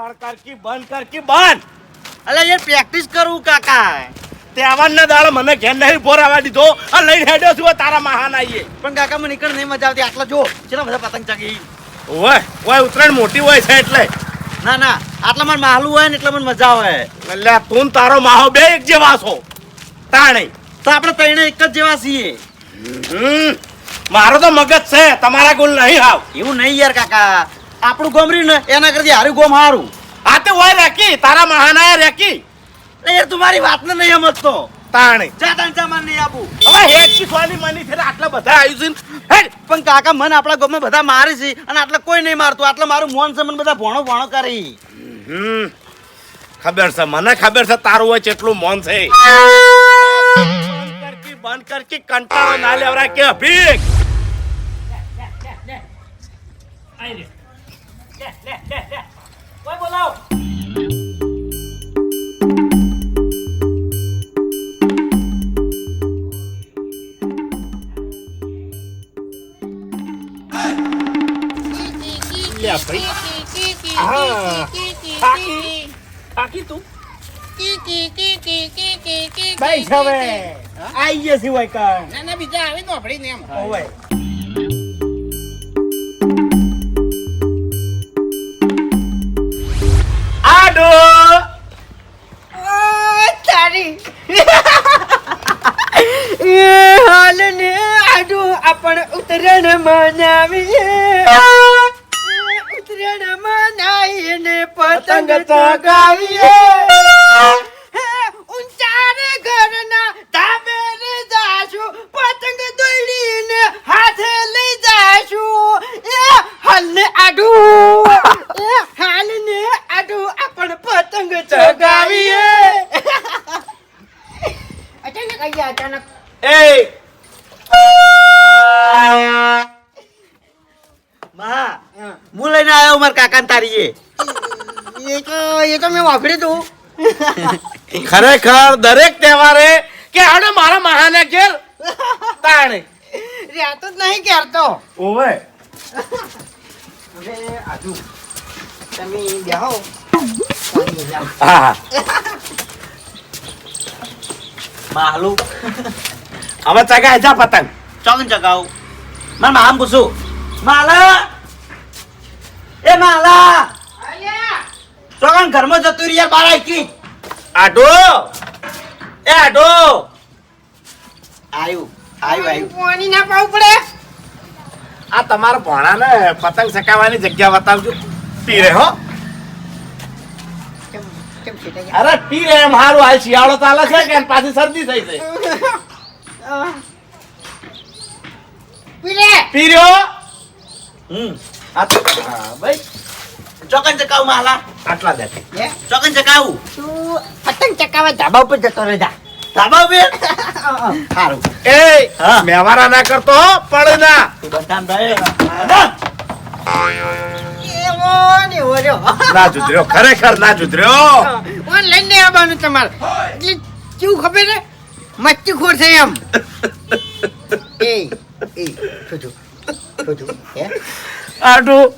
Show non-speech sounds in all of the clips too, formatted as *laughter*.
બંધ કર કી બંધ કર કી બંધ. અલે યાર પ્રેક્ટિસ કરું કાકા તેવાન ના દાળ મને ઘેર નહીં ભોરાવા દીધો. આ લઈને હેડ્યો છું તારા મહાન આઈએ. પણ કાકા મને નીકળ નહીં મજા આવતી. આટલા જો ચેલા બધા પતંગ ચગી ઓય ઓય ઉત્તરાયણ મોટી હોય છે એટલે. ના ના આટલા મને માહલું હોય ને એટલે મને મજા આવે. એટલે તું તારો માહો બે એક જેવા છો. તાણે. તો આપણે ત્રણે એક જ જેવા છીએ. મારો તો મગજ છે તમારા ગુલ નહીં હાવ. એવું નહીં યાર કાકા. આપણું ગોમ રહ્યું ને એના કરતી હારું ગોમ હારું. આ તો હોય રેકી તારા મહાનાય રેકી. એ યાર તું મારી વાતને નહીં સમજતો. તાણે. જા તાન જા માન નહીં આપું. હવે હેડ કી સોની મની છે આટલા બધા આવ્યું છે ને. હેડ. પણ કાકા મન આપણા ગામમાં બધા મારે છે અને આટલા કોઈ નહીં મારતું. આટલા મારું મોન છે મને બધા ભોણો ભોણો કરી. હમ. ખબર છે મને ખબર છે તારું હોય કેટલું મોન છે. બંધ કર કી બંધ કર કી કંટાળો ના લેવરા કે ભીખ લે ભાઈ હા થાકી થાકી તું ભાઈ હવે આઈ જશે હોય કણ ના ના બીજા આવે તો આપણે એમ ઓય આપણ ઉતરણ મનાવીએ. ઉતરણ મનાવીને પતંગ ચગાવીએ. હે, ઘરના ધાબે રે જાશું. પતંગ દોડીને હાથે લઈ જાશું. એ હાલને આડું. એ હાલને આડું આપણ પતંગ ચગાવીએ. *laughs* અચાનક અહીંયા અચાનક. એ મા હું. લઈને આવ્યો મારા કાકા તારી એ તો એ તો મેં વાપર્યું તું. ખરેખર દરેક તહેવારે કે આને મારા મહાને ઘેર તાણે. રહેતો જ નહીં ક્યારતો ઓવે. હવે આજુ તમે બેહો. હા માલું હવે ચગાય જા પતંગ. ચોકન ચગાવું મારા મામ પૂછું માલા એ માલા ચોકન ઘરમાં જતું રહી યાર બાર આઈ આડો એ આડો આયુ આયુ આયુ પાણી ના પાવું પડે આ તમારા ભોણાને પતંગ ચકાવવાની જગ્યા બતાવજો. પીરે હો. અરે પીરે એમ હારું. હાલ શિયાળો ચાલે છે કે પાછી શરદી થઈ છે? *laughs* પીર્યો? હમ. આ ભાઈ. ચોકન ચકાવું માલા. આટલા દે? ચોકન ચકાવું. તું પતંગ ચકાવવા ધાબા ઉપર જતો રહે જા ધાબા ઉપર? *laughs* સારું એ. મેવારા ના કરતો હો, પડ ના તું બંધાન ભાઈ. એવો ને જુદર્યો ખરેખર ના જુદર્યો. ઓન લઈને આવવાનું તમારે. એટલે કેવું ખબર ને મચ્છી ખોર છે એમ. *laughs* એ. એ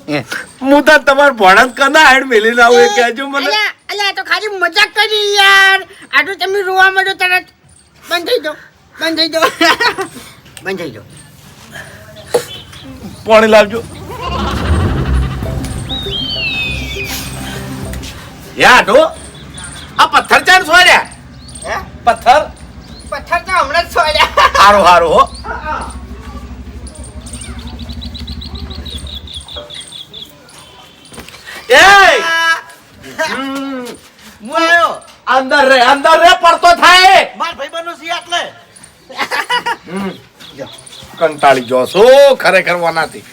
હે? તો તમાર ભોણા કના હેડ મેલી લાવું એ કહેજો મને. અલ્યા તો ખાલી મજાક કરી યાર. આટલું તમે રોવા માંડો તરત. બંધ થઈ જાઓ. બંધ થઈ જાઓ. બંધ થઈ જાઓ. પાણી લાવજો. યાડો આ પથ્થર છે છોડ્યા હે? પથ્થર? પથ્થર તો હમણાં જ છોડ્યા હારો હારો હો એ હમ, હું આવ્યો અંદર રે અંદર રે પડતો થાય માર ભાઈ બનો છે એટલે હમ. કંટાળી જો શું ખરેખર વનાથી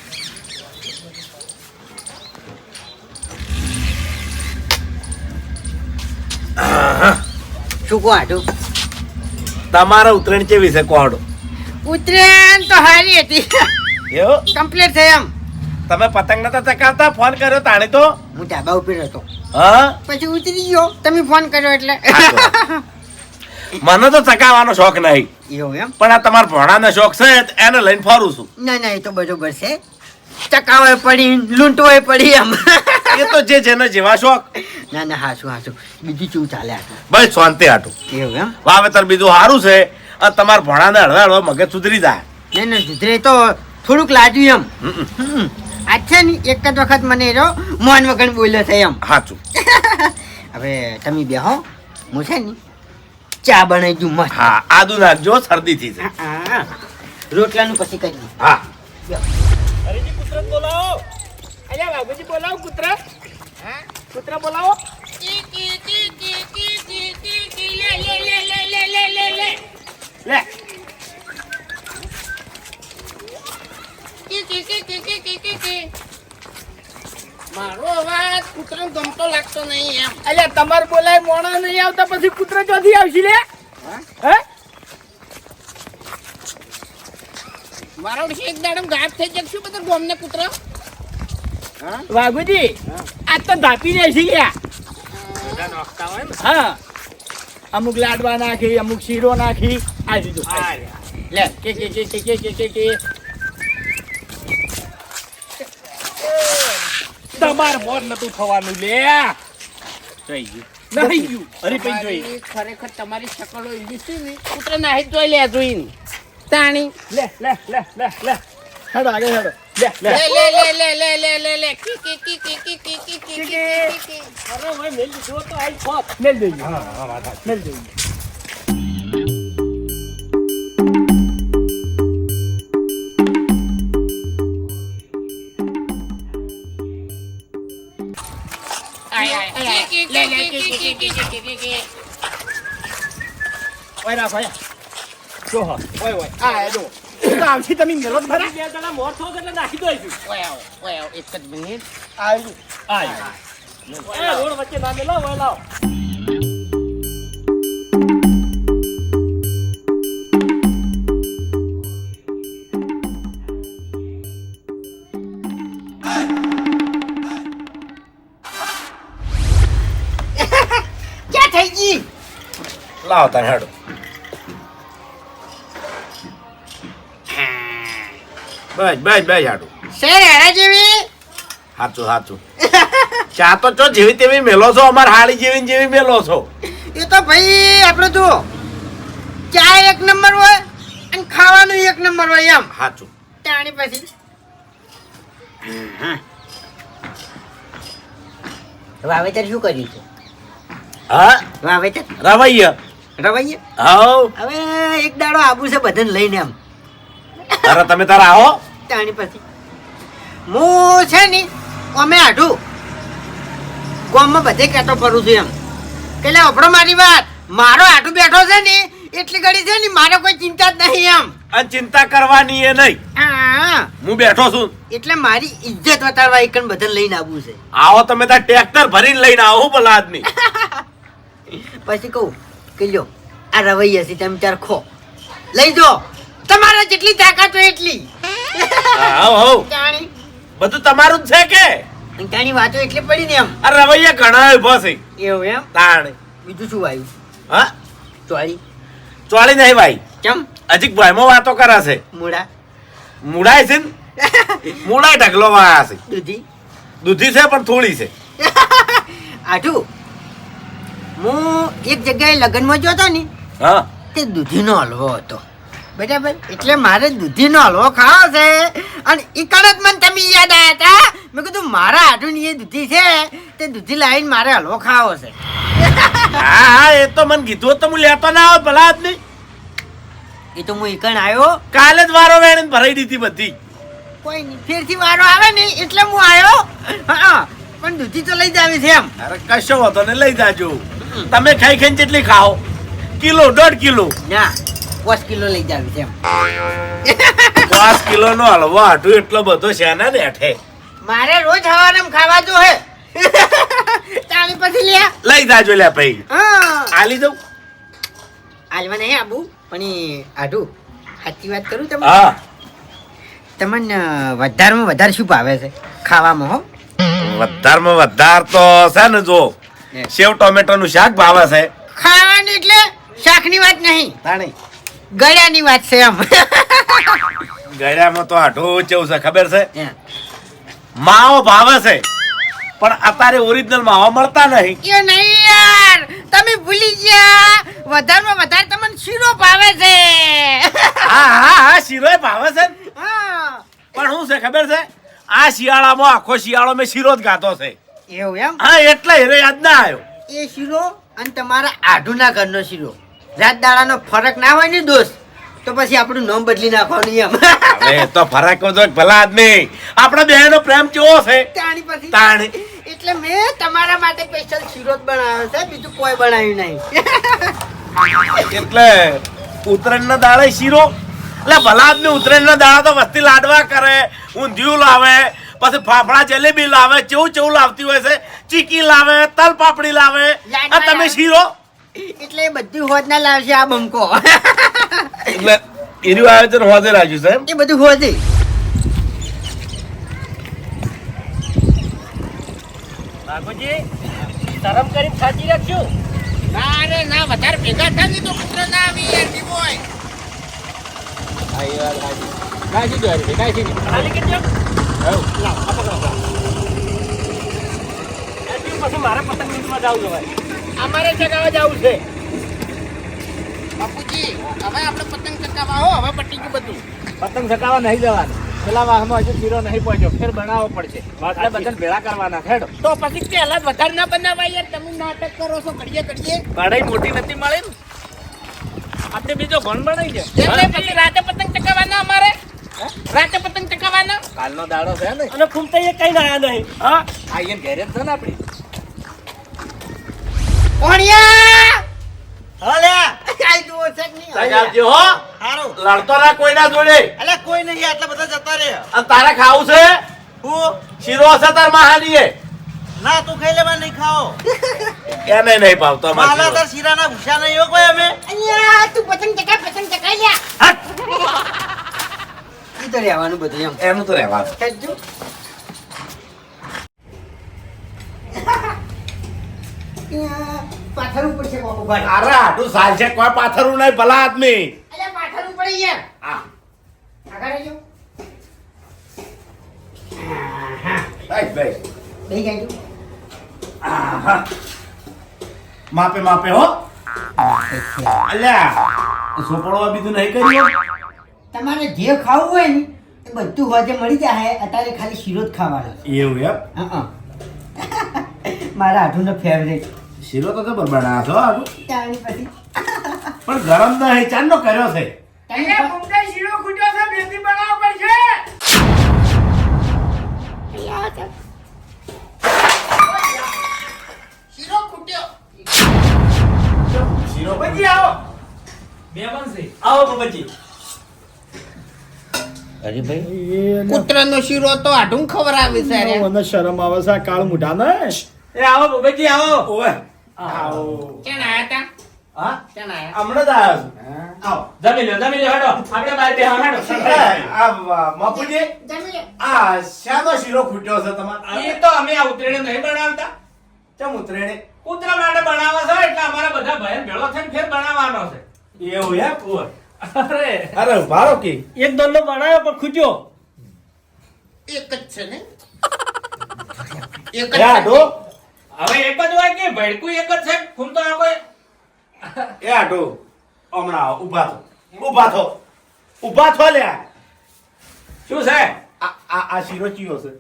શું કહો આટું તમારા ઉત્તરાયણ કેવી છે કોહડો ઉત્તરાયણ તો હારી હતી કમ્પ્લીટ થઈ એમ તમે પતંગ નતા ચકાવતા ફોન કર્યો તાણે તો? હું ધાબા ઉપર હતો. હા? પછી ઉતરી ગયો. તમે ફોન કર્યો એટલે. મને તો ચકાવવાનો શોખ નહીં. એવું એમ? પણ આ તમારા ભોણાનો શોખ છે એને લઈને ફરું છું. ના ના એ તો બરોબર છે. ચકાવે પડી લૂંટવાય પડી એમ. એ તો જે જેને જેવા શોખ. ના ના હાસું હાસું બીજું શું ચાલે બસ શાંતિ હાટું એવું એમ? વાવેતર બીજું સારું છે અને તમારા ભણાને હળવે હળવે મગજ સુધરી જાય. નહીં ના સુધરે તો થોડુંક લાજ્યું એમ. હમ. છે ને એક જ વખત મને એનો મોન વગર બોલ્યો છે એમ. સાચું *laughs* હવે તમે બેહો હું છે ને ચા બનાવી દઉં મસ્ત. હા આદુ નાખજો શરદી થી છે હા, હા. રોટલાનું પછી કરી હા. અરેજી કૂતરો બોલાવો. અલ્યા બાબુજી બોલાવો કૂતરા. હા? કૂતરા બોલાવો. લે. મારો અવાજ કૂતરો ગમતો લાગતો નહીં એમ. અલ્યા તમારે બોલાય મોણા નહીં આવતા પછી કૂતરો ચોથી આવશે લે? હે? મારો વિશે એક દાડમ ગાયબ થઈ જશે બધા ગોમને કૂતરા? વાઘુજી આજ તો ધાપી છે લ્યા હા. અમુક લાડવા નાખી અમુક શીરો નાખી. આ દીધું લે કે કે કે કે કે કે કે. કે નતું થવાનું લે જોઈ ગયું નહીં ગયું અરે પઈ જોઈ તમારી ખરેખર તમારી શકલો એવી છે ને કૂતરા નાહી જોઈ લે જોઈને તાણી લે લે લે લે લે હેડો આગળ હેડો લે લે લે લે લે લે લે લે લે લે કી કી કી કી કી કી કી કી કી કી અરે ભાઈ મેલ દીધો તો આઈ ખોપ મેલ દેજો હા હા મેલ દેજો ઓય રા ભાઈ જો હા. ઓય ઓય. આ એ તો આવશે તમે મેલો ભરી? ગયા જણા મોર થો એટલે નાખી દો છું ઓય આવો ઓય આવો એક જ મિનિટ. આવી આવી એ રોડ વચ્ચે ના મેલો ઓય લાવ. લાવો તાર હેડો બસ બસ બસ હાડું શેર હેરા જેવી સાચું સાચું ચા તો ચો જેવી તેવી મેલો છો અમાર હાળી જેવી જેવી મેલો છો એ તો ભાઈ આપણે જો ચા એક નંબર હોય અને ખાવાનું એક નંબર હોય એમ સાચું તાણી પછી વાવેતર શું કર્યું છે હા વાવેતર રવૈય રવાઈએ હાઉ હવે એક દાડો આબુ છે બધાને લઈને એમ અરે તમે તારા આવો. તાણી પછી. હું છે ને અમે આઢું. ગામમાં બધે કહેતો ફરું છું એમ. એટલે આપણો મારી વાત? મારો આઢું બેઠો છે ને એટલી ઘડી છે ને મારે કોઈ ચિંતા જ નહીં એમ. અને ચિંતા કરવાની એ નહીં. હા. હું બેઠો છું. એટલે મારી ઇજ્જત વતાડવા એકન બધાને લઈને આવવું છે. આવો તમે તાર ટ્રેક્ટર ભરીને લઈને આવો ભલા આદમી. *laughs* પછી કહું કે લ્યો આ રવૈયા છે તમે ચાર ખો. લઈ જો. તમારા જેટલી તાકાત હોય એટલી. હાઉ હાઉ જાણી. બધું તમારું જ છે કે? અને વાતો એટલે પડી ને એમ. આ રવૈયા ઘણા ઊભો છે. એવું એમ? તાણ. બીજું શું આવ્યું હા? ચોળી. ચોળી નહીં ભાઈ ચમ? ભાઈ ભાઈમાં વાતો કરે છે. મૂળા. મૂળાય છે ને? *laughs* મૂળાય ઢગલો વાળા છે. દૂધી. દૂધી છે પણ થોડી છે. આઠું. હું એક જગ્યાએ લગ્નમાં જોતો ને હા. તે દૂધીનો હલવો હતો. બરાબર? એટલે મારે દૂધીનો હલવો ખાવો છે. અને એ કણક મને તમે યાદ આવ્યા હતા. મેં કીધું મારા આઠુની એ દૂધી છે. તે દૂધી લાવીને મારે હલવો ખાવો છે. હા હા એ તો મને કીધું તો હું લેતો ના આવો ભલા નહીં એ તો હું એકણ આવ્યો. કાલે જ વારો વેણ ભરાઈ દીધી બધી. કોઈ નહીં ફેરથી વારો આવે ને એટલે હું આવ્યો. હા પણ દૂધી તો લઈ જ આવી છે એમ. અરે કશો હતો ને લઈ જાજો. તમે ખાઈ ખાઈને જેટલી ખાઓ? કિલો દોઢ કિલો. ના પાંચ કિલો લઈ જ છે પાંચ કિલો નો હલવો હાટું એટલો બધો છે ને બેઠે. મારે રોજ હવારમ ખાવા જો હે. તાણી પછી લે. લઈ જાજો લે ભાઈ. હા. આલી દઉં આલવા નહીં આબુ પણ આઢું સાચી વાત કરું તમે હા. તમને વધારમાં વધારે શું ભાવે છે? ખાવામાં હો. વધારમાં વધાર તો છે ને જો સેવ ટોમેટોનું શાક ભાવે છે. ખાવાની એટલે શાકની વાત નહીં. તાણી. ગળ્યાની વાત છે એમ. ગળ્યામાં તો આઠું ચેવું છે ખબર છે? માવો ભાવે છે પણ અત્યારે ઓરિજિનલ માવો મળતા નહીં. એ નહીં યાર તમે ભૂલી ગયા. વધારમાં વધારે તમને શીરો ભાવે છે. હા હા હા શીરો ભાવે છે હા. પણ શું છે ખબર છે? આ શિયાળામાં આખો શિયાળો મેં શીરો જ ગાતો છે. એવું એમ? હા એટલે હીરો યાદ ના આવ્યો. એ શીરો અને તમારા આઢુના ઘરનો શીરો. રાત દાડાનો ફરક ના હોય ને દોસ્ત તો પછી આપણું નામ બદલી નાખવાનું એમ. હવે તો ફરક તો ભલા આદમી. આપણા બેનો પ્રેમ કેવો છે? તાણી પછી. તાણી. એટલે મેં તમારા માટે સ્પેશિયલ શીરો જ બનાવ્યો છે બીજું કોઈ બનાવ્યું નહીં. એટલે ઉત્તરાયણ ના દાડે શીરો? એટલે ભલા આદમી ઉત્તરાયણ ના દાડા તો વસ્તી લાડવા કરે ઊંધિયું લાવે પછી ફાફડા જલેબી લાવે ચેવું ચેવું લાવતી હોય છે ચીકી લાવે તલ પાપડી લાવે. આ તમે શીરો? એટલે બધી હોજ ના લાવશે આ બંકો. એટલે એનું આયોજન હોજે રાખ્યું સાહેબ. એ બધું હોજે. ના અરે ના વધારે ભેગા થાય તો ખતરો ના આવી યાર દીપોય અમારે ચગાવવા જવું છે. બાપુજી હવે આપણે પતંગ ચગાવવા હો હવે પટી ગયું બધું. પતંગ ચકાવવા નહીં જવાનું. પેલા વાહમાં હજુ શીરો નહીં પહોંચ્યો ફેર બનાવવો પડશે. એટલે બધા ભેળા કરવાના ખેડો તો પછી પેલા વધારે ના બનાવાય યાર તમે નાટક કરો છો કરીએ કરીએ. કઢાઈ મોટી નથી મળે ને આપણે બીજો ઘણ બનાવી છે પછી રાતે પતંગ રાતે પતંગ ચકાવવાનો કાલનો દાડો છે ને. અને ફૂમતા એ કઈ ના આયા નહીં હા? આ એને ઘેરે છે ને આપડી. ઓણિયા હલે. આઈ દો છે કે નહીં? સગાવજો હો. હારું. લડતો ના કોઈના જોડે. અલે કોઈ નહીં આટલા બધા જતા રે અને તારે ખાવું છે? હું? શીરો હશે તાર મહાલીએ. ના તું ખાઈ લેવા નહીં ખાઓ. એને નહીં ભાવતો મારા. તાર શીરાના ભૂસા નહીં હો કોઈ અમે. અહીંયા તું પતંગ ચગાવ પતંગ ચગાવી લ્યા. તો રહેવાનું બધું એમ. એનું તો રહેવાનું. ખેંચજો. અહીંયા પાથરવું પડશે બાપુ ભાઈ અરે આટલું સાલ છે કોઈ પાથરું નહીં ભલા આદમી. અલ્યા પાથરવું પડે યાર હા. આગળ રહેજો ભાઈ ભાઈ બેહી જાજો આહા. માપે માપે હો. અલ્યા સોપડવા બીજું નહીં કર્યું? તમારે જે ખાવું હોય ને એ બધું હોજે મળી જાય અત્યારે ખાલી શીરો જ ખાવાનો એવું એમ? હા *laughs* મારા આઠુનો ફેવરેટ શીરો તો જબર બનાવો છો આટલું ત્યાંની પછી. પણ ગરમ નહીં ચાંદનો કર્યો છે. તમે શીરો ખૂટ્યો છે બેસી બનાવવો પડશે. શીરો ખૂટ્યો. શીરો બજી આવો. બે બનશે. આવો બજી કૂતરાનો શીરો તો આઢું ખવડાવે છે. મને શરમ આવે છે આ કાળ મુઢા ને? એ આવો ભૂપેજી આવો. ઓવે. આવો. ક્યાં આયા તા? હા? ક્યાં આયા? હમણાં જ આવ્યો છું. જમી લ્યો જમી લ્યો હેડો. આપણે બહાર બે હેડો આ બાપુજી? આ શાનો શીરો ખૂટ્યો છે તમારે? એ તો અમે આ ઉતરેણે નહીં બનાવતા. ચમ ઉતરેણે કૂતરા માટે બનાવવા છે એટલે અમારા બધા ભાઈ ભેળો થઈને ફેર બનાવવાનો છે. એવું હે ઓવે. અરે. અરે ભારો કે. એક દોડનો બનાવ્યો પણ ખૂટ્યો એક જ છે ને? એક જ આડો હવે એક જ હોય કે ભડકું એક જ છે? ફૂમતો આ કોઈ? એ આડો હમણાં ઊભા થો. ઊભા થો. ઊભા થો લે શું છે? આ આ શીરો ચિયો છે.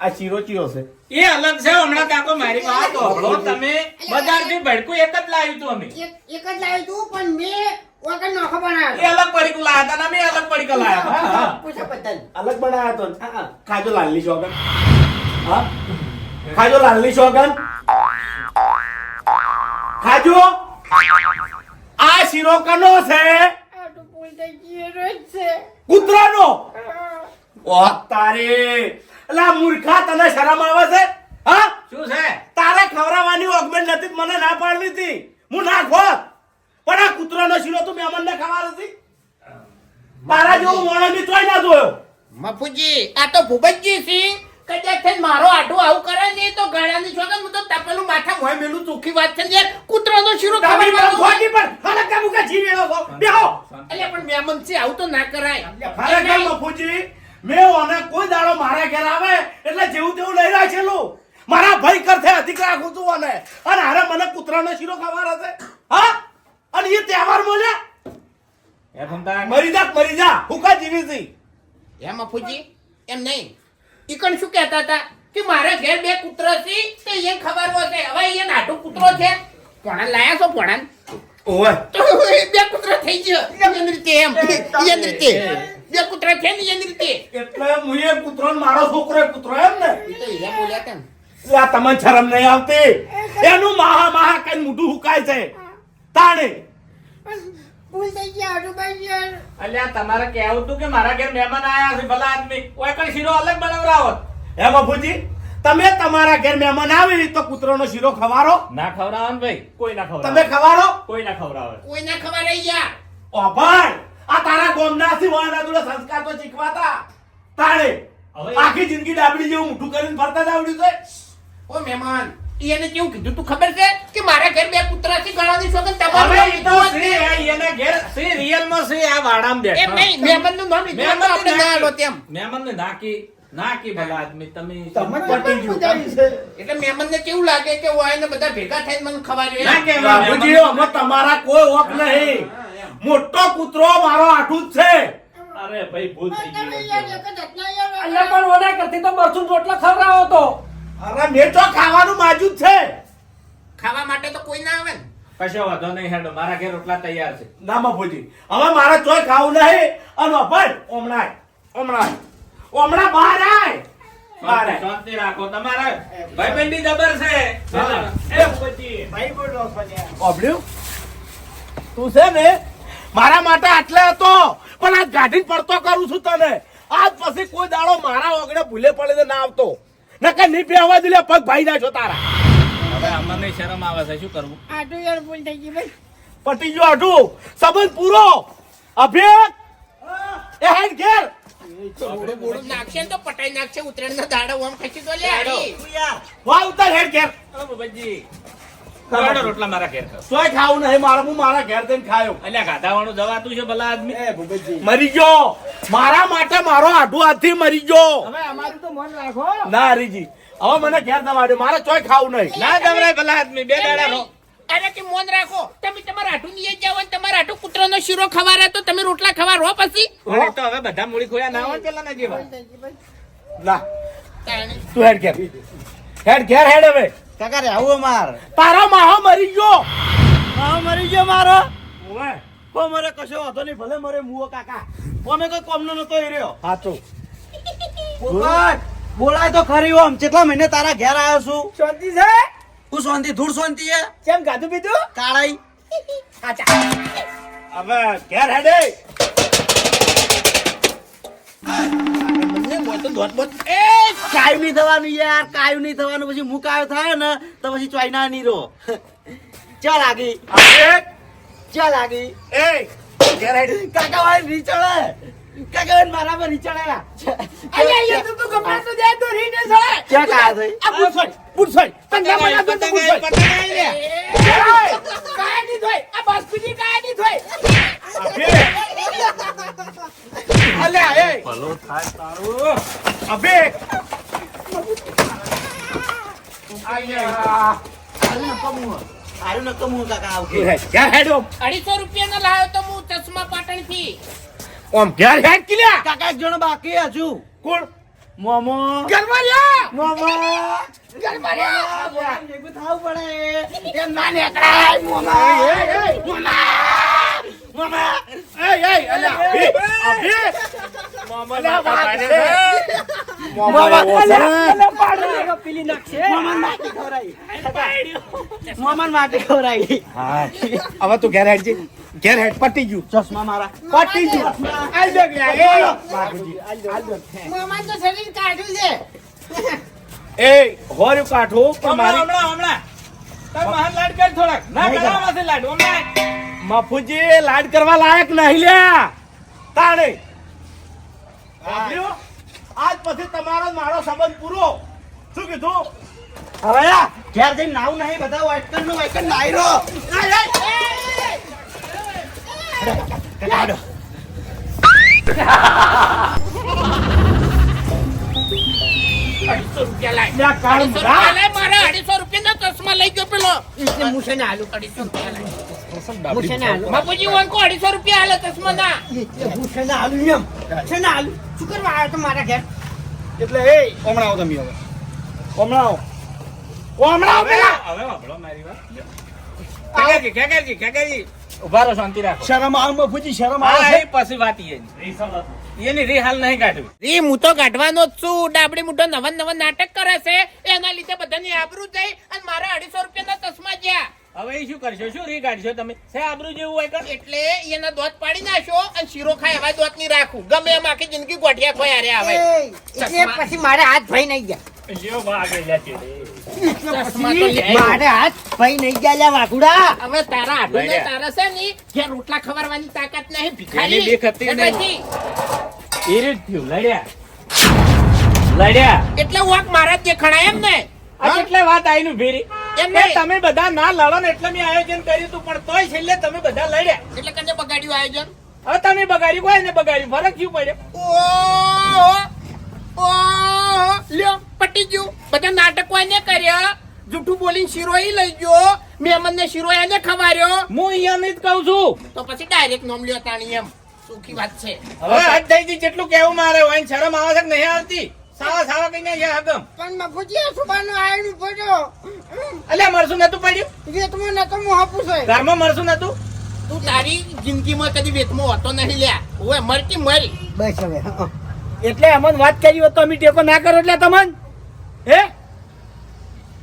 આ શીરો ચિયો છે. એ અલગ છે હમણાં કાકો મારી વાત સાંભળો તમે બજારથી ભડકું એક જ લાવ્યું તું અમે. એક એક જ લાવ્યું તું પણ મેં વગર નોખો એ અલગ પડીકું લાયા હતા અમે અલગ પડીકું લાયા હતા હા, હા. પૂછો બદલ અલગ બનાવ્યો તો. હા હા. ખાજો લાલની શોગન. હા? ખાજો લાલની શોગન. ખાજો? આ શીરો કનો છે? કૂતરાનો? તારે. એલા મૂર્ખા તને શરમ આવે છે? હા? શું છે? તારે ખવડાવવાની ઓગમેન્ટ નથી મને ના પાડવી હતી. હું ના ખોત. પણ આ કૂતરાનો શીરો તું મહેમાનને ખાવા નથી. મારા જેવું મોણો બી તોય ના જોયો. મફુજી આ તો ભૂપતજી સિંહ. કદાચ થઈને મારો આટો આવું કરે ને તો ગાળાની છોકરા હું તો તપેલું માથા મોય મેલું ચોખ્ખી વાત છે ને યાર. કૂતરાનો શીરો ખબર પણ ખોટી પણ ખરેખર મુકે જીવેલો છો. બેહો. એટલે પણ મેમન છે આવું તો ના કરાય. ખરેખર મફુજી. મે ઓને કોઈ દાડો મારા ઘેર આવે એટલે જેવું તેવું લઈ રાખેલું મારા ભાઈ કરતે અધિક રાખું છું અને અને હારે મને કૂતરાનો શીરો ખાવા હશે હા? અને એ તહેવાર બોલે એ ભમતા. મરી જા મરી જા. હુકા જીવી છી એમ ફૂજી? એમ નહીં. ઈકણ શું કહેતા હતા? કે મારા ઘેર બે કૂતરા છે તે એ ખબર હશે હવે એ નાટો કૂતરો છે. પોણા લાયા છો પોણા ઓય તો એ બે કૂતરા થઈ ગયો. એની રીતે એમ. એની રીતે. બે કૂતરા છે ને એની રીતે. એટલે હું એ કૂતરો ને મારો છોકરો એ કૂતરો એમ ને. ઈ તો એ બોલ્યા તેમ આ તમને શરમ નહીં આવતી. એનું માહા માહા કઈ મોઢું હુકાય છે. તાણે. ભૂલ થઈ ગયા આડુભાઈ અલ્યા તમારે કહેવું તું કે મારા ઘેર મહેમાન આયા છે ભલા આદમી. ઓય કઈ શીરો અલગ બનાવરાવત હે બાપુજી તમે તમારા ઘેર મહેમાન આવી તો કૂતરાનો શીરો ખવારો? ના ખવડાવો ને ભાઈ કોઈ ના તમે ખવાડો ખવારો? કોઈ ના ખવડાવે. કોઈ ના ખબર રહી ગયા ઓભાણ આ તારા ગોમનાથી વાના જોડે સંસ્કાર તો શીખવાતા. તારે હવે- આખી જિંદગી ડાબડી જેવું મોઢું કરીને ફરતા જ આવડ્યું છે? ઓ મહેમાન એને કેવું કીધું? તું ખબર છે કે મારા ઘેર બે કૂતરા છે ગળાની છોકરા કે તમારે એ તો શ્રી એને ઘેર શ્રી રિયલમાં શ્રી આ વાડામ બેઠો. એમ નહીં મહેમાનનું નામ લીધું મહેમાનને આપણે ના આલો તેમ. મહેમાનને નાકી નાકી ભલા આદમી તમે પટી ગયું એટલે મહેમાનને કેવું લાગે કે હું આઈને બધા ભેગા થઈને મને ખવાડ્યું એમ? ના કે બાપુજી અમે તમારા કોઈ ઓક નહીં. મોટો કૂતરો મારો આઠું જ છે. અરે ભાઈ ભૂલ થઈ ગઈ અલ્લા પણ ઓના કરતી તો મરચું રોટલા ખવરાવો તો. અરે મેં તો ખાવાનું માજુ જ છે. ખાવા માટે તો કોઈ ના આવે ને. કશો વાંધો નહીં હેડો મારા ઘેર રોટલા તૈયાર છે. ના બાપુજી હવે મારે ચોય ખાવું નહીં. અને ભાઈ ઓમણાય ઓમણાય ઓમણા બહાર આય. બહાર શાંતિ રાખો તમારે. ભાઈબંધી જબર છે. હા. એ પછી ઓબળ્યું તું છે ને મારા માટે આટલે હતો. પણ આ ગાઢી પડતો કરું છું તને. આજ પછી કોઈ દાડો મારા ઓગણે ભૂલે પડે ના આવતો. નકરની બેહવા દિલે પગ ભાઈ નાખો તારા હવે અમને શરમ આવે છે? શું કરવું? આડુ યાર ભૂલ થઈ ગઈ ભાઈ. પટી ગયો આઠું સંબંધ પૂરો. અભિષેક. એ હેડ ઘેર. નાખશે ને તો પટાઈ નાખશે ઉતરેણ ના દાડો આમ ખસી દો લે યાર વા ઉતાર હેડ ઘેર. બાબાજી. ખવડાવો રોટલા મારા ઘેર. તોય ખાવું નહીં મારા હું મારા ઘેર જઈને ખાયો. અલ્યા ગાધાવાળું જવાતું છે ભલા આદમી? મરી ગયો. મારા માટે મારો આઢું હાથથી મરી ગયો. હવે અમારું તો મન રાખો. ના હરીજી. હવે મને ઘેર દવાડ્યો મારે ચોય ખાવું નહીં. ના ગભરાય ભલા આદમી બે દાડા રહો. અરે કે મોન રાખો. તમે તમારા આટું નહીં જાવ અને તમારા આટું કૂતરાનો શીરો ખવારે તો તમે રોટલા ખવા રહો પછી. અરે તો હવે બધા મૂળી ખોયા ના હોય ને પેલા ના. જેવા ના તું હેડ ઘેર. હેડ ઘેર હેડ હવે. કાકા રે આવો માર. તારો માહો મરી ગયો. માહો મરી ગયો મારો? ઓવે. કો મરે કશો વાંધો નહીં ભલે મરે મુઓ કાકા. કોમે કોઈ કોમનો નતો એ રહ્યો. સાચું બોલાય તો ખરી ઓમ. કેટલા મહિને તારા ઘેર આવ્યો છું. શાંતિ છે? હું શાંતિ ધૂળ શાંતિ હે? કેમ ગાધું પીધું? કાળાઈ. હવે ઘેર હેડે. તો દોત બોત. એ કાયું નહીં થવાનું યાર કાયું નહીં થવાનું પછી હું કાયો થાય ને તો પછી ચોઈના નહીં રહો ચાલ આગી ચાલ આગી એ કાકા ભાઈ રીચડે કાકા ભાઈ મારા પર તું તો કપડા તો દે તો રીને સળે ક્યાં કાયા થઈ આ બુરસોય તને ના મને તો લે કાયા નહીં થઈ આ બાસ્કુજી કાયા નહીં ધોય અભિષેક અલ્યા એ અભિષેક આયું નતો હું કાકા આવકે ઘેર હેડ ઓમ અઢીસો રૂપિયાનો લાવ્યો તો હું ચશ્મા પાટણથી. ઓમ ઘેર હેડ કિલ્યા. કાકા એક જણો બાકી હજુ. કોણ? મોમો. ગરમારિયા મોમો. ગરમારિયા ભેગું થાવું પડે. એમ ના નીકળાય મોમા. મોમા. એ એ અલ્યા અલ્યા મોમા એવો છે. પીલી નાખશે. મોમાન માટી ખવરાઈ મોમાન માટી ખવરાઈ હા. હવે તું ઘેર ઘેર પટી ગયું. ચશ્મા મારા. પટી ગયું. એ કાઠું પણ હમણાં મારી? હમણાં હમણાં. તાર મહાન લાડ કર થોડાક. ના લાડ હમણાં. મફુજી લાડ કરવા લાયક નહીં લ્યા. તાણે. સાંભળ્યું? આજ પછી તમારો મારો સંબંધ પૂરો. શું કીધું? હવે ઘેર જઈને નાવ નહીં બધા વાઇકનનું વાઇકન નાયરો અઢીસો રૂપિયા લાય. અઢીસો રૂપિયા લાય મારા અઢીસો રૂપિયાના ચશ્મા લઈ ગયો પેલો એટલે હું છે ને આલુ અઢીસો રૂપિયા હું આલુ. બાપુજી અઢીસો રૂપિયા ને આલુ એમ. છે ને આલુ. શું કરવા આવ્યો તો મારા ઘેર? એટલે એ હમણાં આવો તમે હવે. હમણાં આવો. હમણાં આવો પેલા. હવે વાપરો મારી વાત. ઊભા રહો શાંતિ રાખો. શરમ આવે મફુજી શરમ આવે એ પછી વાત એની. એની રી હાલ નહીં કાઢવી. રી હું તો કાઢવાનો જ છું. ડાબડી મુઠો નવન નવન નાટક કરે છે. એના લીધે બધાની આબરૂ જાય અને મારા અઢીસો રૂપિયાના ચશ્મા જ્યાં. હવે એ શું કરશો? શું રી કાઢશો તમે? સે આબરૂ જેવું હોય કર. એટલે એના દોત પાડી નાખો અને શીરો ખાય હવે દોતની રાખું. ગમે એમ આખી જિંદગી ગોઠિયા ખોય અરે આવે એટલે પછી મારે હાથ ભાઈ નહીં ગયા. લ્યો બા આગળ લ્યા છે ચશ્મા તો લે. મારે હાથ ભાઈ નહીં ગયા લ્યા વાઘુડા. હવે તારા આટલું ને તારા છે ની જે રોટલા ખવડાવવાની તાકાત નહીં ભિખારી. એટલે નહીં. પછી એ લડ્યા. લડ્યા. એટલે વાંક મારા જ દેખાણા એમ ને. એટલે વાત આઈનું ભેરી. તમે બધા ના લડો ને એટલે મેં આયોજન કર્યું હતું પણ તોય છેલ્લે તમે બધા લડ્યા. એટલે કને બગાડ્યું આયોજન? હવે તમે બગાડ્યું કોઈ ને બગાડ્યું? ફરક શું પડ્યો! લ્યો પટી ગયું. બધા નાટક કોઈને કર્યા. જૂઠું બોલીને શીરો લઈ ગયો. મહેમાનને શીરો એને ખવાર્યો. હું અહીંયા જ કહું છું. તો પછી ડાયરેક્ટ નોમ લ્યો તાણી એમ. સુખી વાત છે. હવે હાથ થઈ ગઈ જેટલું કેવું મારે હોય શરમ આવે છે નહીં આવતી? સાવા સાવા કઈ નહીં હગમ. પણ મફુજી આ સુબાનું આયનું પડ્યો અલ્યા મરસું નતું પડ્યું? વેતમો નતો મોહ છે. ઘરમાં મરસું નતું? તું તારી જિંદગીમાં કદી વેતમો હોતો નહીં લ્યા. ઓય મરતી મરી. બસ હવે હં. એટલે અમન વાત કરી હોત તો અમે ટેકો ના કરો એટલે તમને? હે?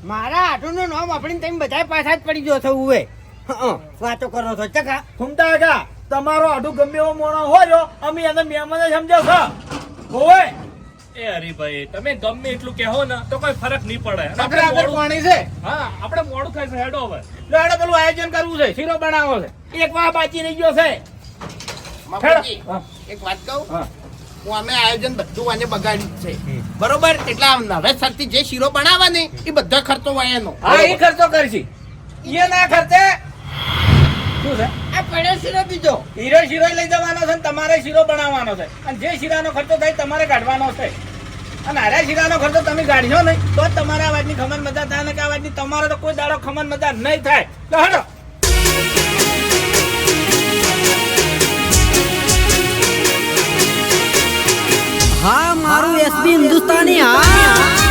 મારા આટુનું નામ આપણી તમે બધા પાછા જ પડી ગયો છો ઉવે. વાતો કરો છો ચકા. ઘૂમતા આગા. તમારો આડું ગમે એવો મોણો હોય અમે એને મહેમાન સમજો છો. હોય એ હરીભાઈ તમે ગમે એટલું કહો ને તો કોઈ ફરક નહીં પડે. આપણે આપણે આગળ પાણી છે. હા આપણે મોડું થાય છે હેડો હવે. લડો પેલું આયોજન કરવું છે શીરો બનાવવો છે. એક વાર બાકી રહી ગયો છે. એક વાત કહું? હું. અમે આયોજન બધું આને બગાડ્યું છે. બરોબર? એટલે આમ નવે સરથી જે શીરો બનાવવાની એ બધો ખર્ચો હોય એનો હા એ ખર્ચો કરશી. એ ના ખર્ચે. શું છે? આ પડ્યો શીરો બીજો હીરો શીરો લઈ જવાનો છે તમારે શીરો બનાવવાનો છે. અને જે શીરાનો ખર્ચો થાય તમારે કાઢવાનો છે. અને હારા શીરાનો ખર્ચો તમે કાઢશો નહીં તો તમારા આ ખમણ મજા થાય ને કે આ વાતની તમારો તો કોઈ દાડો ખમણ મજા નહીં થાય. તો હડો હા મારું એસબી હિન્દુસ્તાની હા.